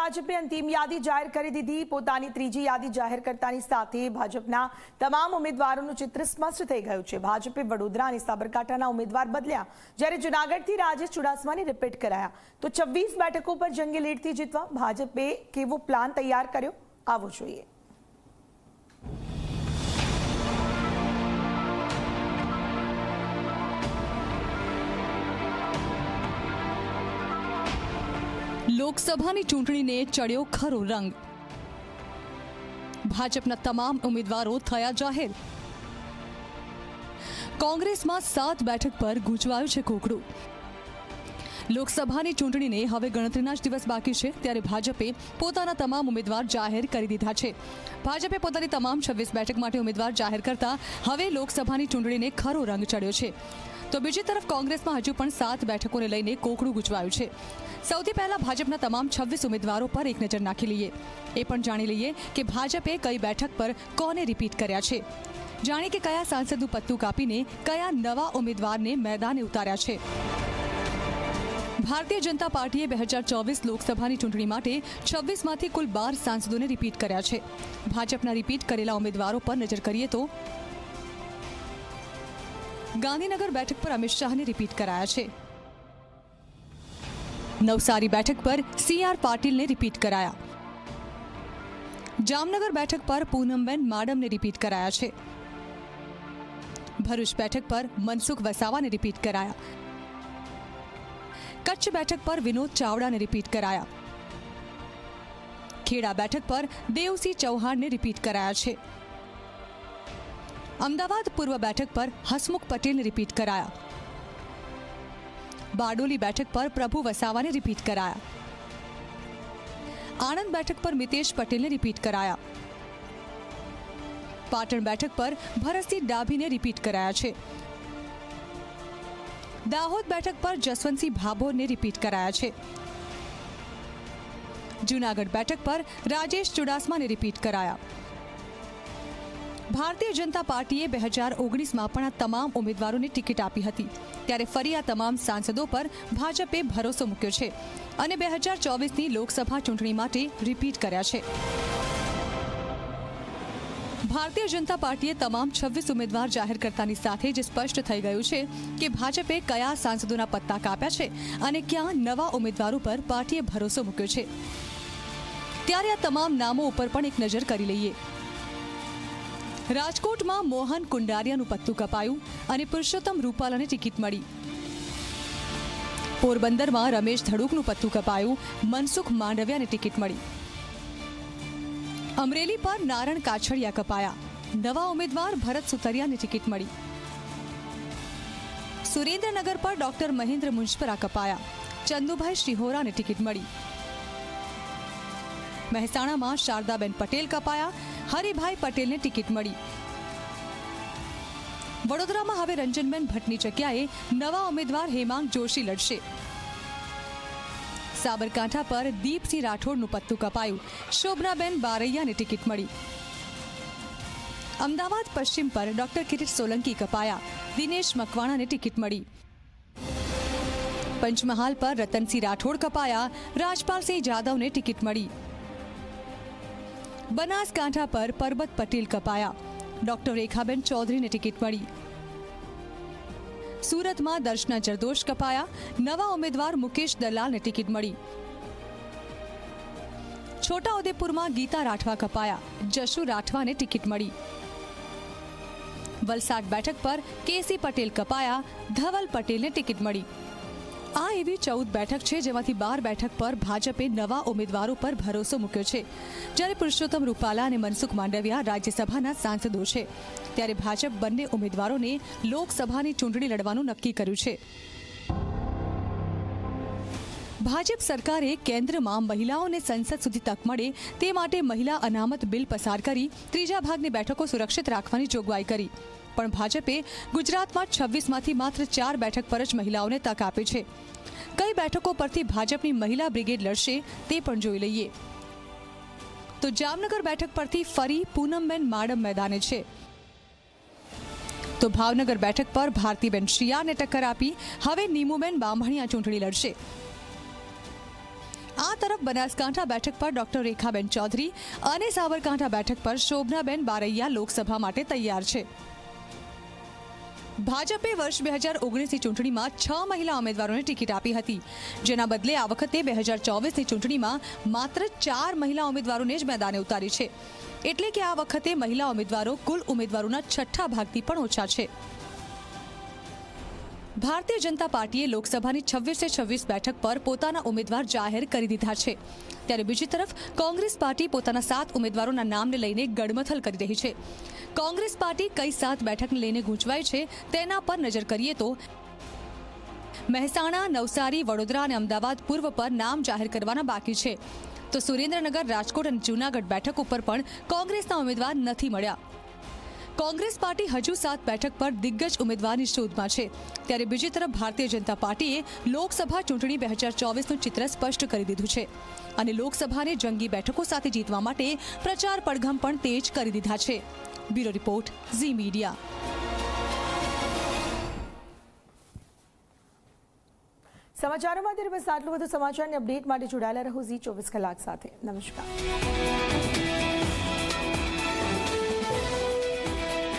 ભાજપે અંતિમ યાદી જાહેર કરી દીધી. પોતાની ત્રીજી યાદી જાહેર કરતાની સાથે ભાજપના તમામ ઉમેદવારોનું ચિત્ર સ્પષ્ટ થઈ ગયું છે. ભાજપે વડોદરા અને સાબરકાંઠાના ઉમેદવાર બદલ્યા. જ્યારે જુનાગઢથી રાજેશ ચુડાસમાની રિપીટ કરાયા. તો છવ્વીસ બેઠકો પર જંગી લીડથી જીતવા ભાજપે કેવો પ્લાન તૈયાર કર્યો? આવો જોઈએ. લોકસભાની ચૂંટણીને ચડ્યો ખરો રંગ. ભાજપના તમામ ઉમેદવારો થયા જાહેર. કોંગ્રેસમાં સાત બેઠક પર ગુંચવાયું છે કોકડું. લોકસભાની ચૂંટણીને હવે ગણતરીના જ દિવસ બાકી છે, ત્યારે ભાજપે પોતાના તમામ ઉમેદવાર જાહેર કરી દીધા છે. ભાજપે પોતાની તમામ છવ્વીસ બેઠક માટે ઉમેદવાર જાહેર કરતા હવે લોકસભાની ચૂંટણીને ખરો રંગ ચડ્યો છે. તો બીજી તરફ કોંગ્રેસમાં હજુ પણ સાત બેઠકોને લઈને કોકડું ગુજવાયું છે. સૌથી પહેલા ભાજપના તમામ છવ્વીસ ઉમેદવારો પર એક નજર નાખી લઈએ. એ પણ જાણી લઈએ કે ભાજપે કઈ બેઠક પર કોને રિપીટ કર્યા છે. જાણે કે કયા સાંસદનું પત્તું કાપીને કયા નવા ઉમેદવારને મેદાને ઉતાર્યા છે. ભારતીય જનતા પાર્ટીએ બે હજાર ચોવીસ લોકસભાની ચૂંટણી માટે છવ્વીસમાંથી કુલ બાર સાંસદોને રિપીટ કર્યા છે. ભાજપના રિપીટ કરેલા ઉમેદવારો પર નજર કરીએ તો ગાંધીનગર બેઠક પર અમિત શાહને રિપીટ કરાયા છે. નવસારી બેઠક પર સી આર પાટીલને રિપીટ કરાયા. જામનગર બેઠક પર પૂનમબેન માડમને રિપીટ કરાયા છે. ભરૂચ બેઠક પર મનસુખ વસાવાને રિપીટ કરાયા. કચ્છ બેઠક પર વિનોદ ચાવડાને રિપીટ કરાયા. ખેડા બેઠક પર દેવસિંહ ચૌહાણને રિપીટ કરાયા છે. અમદાવાદ પૂર્વ બેઠક પર હસમુખ પટેલને રિપીટ કરાયા. બારડોલી બેઠક પર પ્રભુ વસાવાને રિપીટ કરાયા. આણંદ બેઠક પર મિતેશ પટેલને રિપીટ કરાયા. પાટણ બેઠક પર ભરતસિંહ ડાભીને રિપીટ કરાયા છે. દાહોદ બેઠક પર જસવંતસિંહ ભાભોરને રિપીટ કરાયા છે. જૂનાગઢ બેઠક પર રાજેશ ચુડાસમાને રિપીટ કરાયા. ભારતીય જનતા પાર્ટીએ બે હજાર ઓગણીસમાં પણ આ તમામ ઉમેદવારોને ટિકિટ આપી હતી. ત્યારે ફરી આ તમામ સાંસદો પર ભાજપે ભરોસો મૂક્યો છે અને બે હજાર ચોવીસની લોકસભા ચૂંટણી માટે રિપીટ કર્યા છે. ભારતીય જનતા પાર્ટીએ તમામ છવ્વીસ ઉમેદવાર જાહેર કરતાની સાથે જ સ્પષ્ટ થઈ ગયું છે કે ભાજપે કયા સાંસદોના પત્તા કાપ્યા છે અને ક્યાં નવા ઉમેદવારો પર પાર્ટીએ ભરોસો મૂક્યો છે. ત્યારે આ તમામ નામો ઉપર પણ એક નજર કરી લઈએ. રાજકોટમાં મોહન કુંડારિયાનું પત્તું કપાયું અને પુરુષોત્તમ રૂપાલાને ટિકિટ મળી. પોરબંદરમાં રમેશ ધડુકનું પત્તું કપાયું, મનસુખ માંડવિયાને ટિકિટ મળી. અમરેલી પર નારણ કાછડિયા કપાયા. નવા ઉમેદવાર ભરત સુતરિયાને ટિકિટ મળી. સુરેન્દ્રનગર પર ડોક્ટર મહેન્દ્ર મુંજપરા કપાયા. ચંદુભાઈ શ્રીહોરાને ટિકિટ મળી. મહેસાણામાં શારદાબેન પટેલ કપાયા હરિભાઈ પટેલને ટિકિટ મળી. વડોદરામાં હવે રંજનબેન ભટ્ટની જગ્યાએ નવા ઉમેદવાર હેમાંગ જોશી લડશે. સાબરકાંઠા પર દીપસિંહ રાઠોડનું પત્તું કપાયું. શોભનાબેન બારૈયાને ટિકિટ મળી. અમદાવાદ પશ્ચિમ પર ડોક્ટર કિરીટ સોલંકી કપાયા. દિનેશ મકવાણાને ટિકિટ મળી. પંચમહાલ પર રતનસિંહ રાઠોડ કપાયા. રાજપાલસિંહ જાદવને ટિકિટ મળી. બનાસકાંઠા પર પરબત પટેલ કપાયા. ડોક્ટર રેખાબેન ચૌધરીને ટિકિટ મળી. સુરતમાં દર્શના જરદોશ કપાયા. નવા ઉમેદવાર મુકેશ દલાલને ટિકિટ મળી. છોટાઉદેપુરમાં ગીતા રાઠવા કપાયા. જશુ રાઠવાને ટિકિટ મળી. વલસાડ બેઠક પર કેસી પટેલ કપાયા. ધવલ પટેલને ટિકિટ મળી. આ એવી ચૌદ બેઠક છે જેમાંથી બાર બેઠક પર ભાજપે નવા ઉમેદવારો પર ભરોસો મૂક્યો છે. જ્યારે પુરુષોત્તમ રૂપાલા અને મનસુખ માંડવિયા રાજ્યસભાના સાંસદો છે, ત્યારે ભાજપ બંને ઉમેદવારોને લોકસભાની ચૂંટણી લડવાનું નક્કી કર્યું છે. ભાજપ સરકારે કેન્દ્રમાં મહિલાઓને સંસદ સુધી તક મળે તે માટે મહિલા અનામત બિલ પસાર કરી, ત્રીજા ભાગની બેઠકો સુરક્ષિત રાખવાની જોગવાઈ કરી. પણ ભાજપે ગુજરાતમાં છવ્વીસમાંથી માત્ર ચાર બેઠક પર જ મહિલાઓને તક આપી છે. કઈ બેઠકો પરથી ભાજપની મહિલા બ્રિગેડ લડશે તે પણ જોઈ લઈએ. તો જામનગર બેઠક પરથી ફરી પૂનમબેન માડમ મેદાને છે. તો ભાવનગર બેઠક પર ભારતીબેન શિયાને ટક્કર આપી હવે નીમુબેન બામણિયા ચૂંટણી લડશે. આ તરફ બનાસકાંઠા બેઠક પર ડોક્ટર રેખાબેન ચૌધરી અને સાબરકાંઠા બેઠક પર શોભનાબેન બારૈયા લોકસભા માટે તૈયાર છે. ભાજપે વર્ષ બે હજાર ઓગણીસની ચૂંટણીમાં છ મહિલા ઉમેદવારોને ટિકિટ આપી હતી. જેના બદલે આ વખતે બે હજાર ચોવીસની ચૂંટણીમાં માત્ર ચાર મહિલા ઉમેદવારોને જ મેદાને ઉતારી છે. એટલે કે આ વખતે મહિલા ઉમેદવારો, કુલ ઉમેદવારોના છઠ્ઠા ભાગથી પણ ઓછા છે. ભારતીય જનતા પાર્ટીએ લોકસભાની છવ્વીસે છવ્વીસ બેઠક પર પોતાના ઉમેદવાર જાહેર કરી દીધા છે. ત્યારે બીજી તરફ, કોંગ્રેસ પાર્ટી પોતાના સાત ઉમેદવારોના નામને લઈને ગડમથલ કરી રહી છે. કોંગ્રેસ પાર્ટી કઈ સાત બેઠકને લઈને ગૂંચવાય છે, તેના પર નજર કરીએ તો મહેસાણા, નવસારી, વડોદરા અને અમદાવાદ પૂર્વ પર નામ જાહેર કરવાના બાકી છે. તો સુરેન્દ્રનગર, રાજકોટ અને જૂનાગઢ બેઠક ઉપર પણ કોંગ્રેસના ઉમેદવાર નથી મળ્યા. કોંગ્રેસ પાર્ટી હજુ સાત બેઠક પર દિગ્ગજ ઉમેદવારની શોધમાં છે. ત્યારે બીજી તરફ ભારતીય જનતા પાર્ટીએ લોકસભા ચૂંટણી બે હજાર ચોવીસનું ચિત્ર સ્પષ્ટ કરી દીધું છે અને લોકસભાને જંગી બેઠકો સાથે જીતવા માટે પ્રચાર પડઘમ પણ તેજ કરી દીધા છે. Bureau report, Zee Media. સમાચારોમાં અત્યારે બસ આટલું બધું. સમાચારની અપડેટ માટે જોડાયેલા રહો ઝી ચોવીસ કલાક સાથે. નમસ્કાર.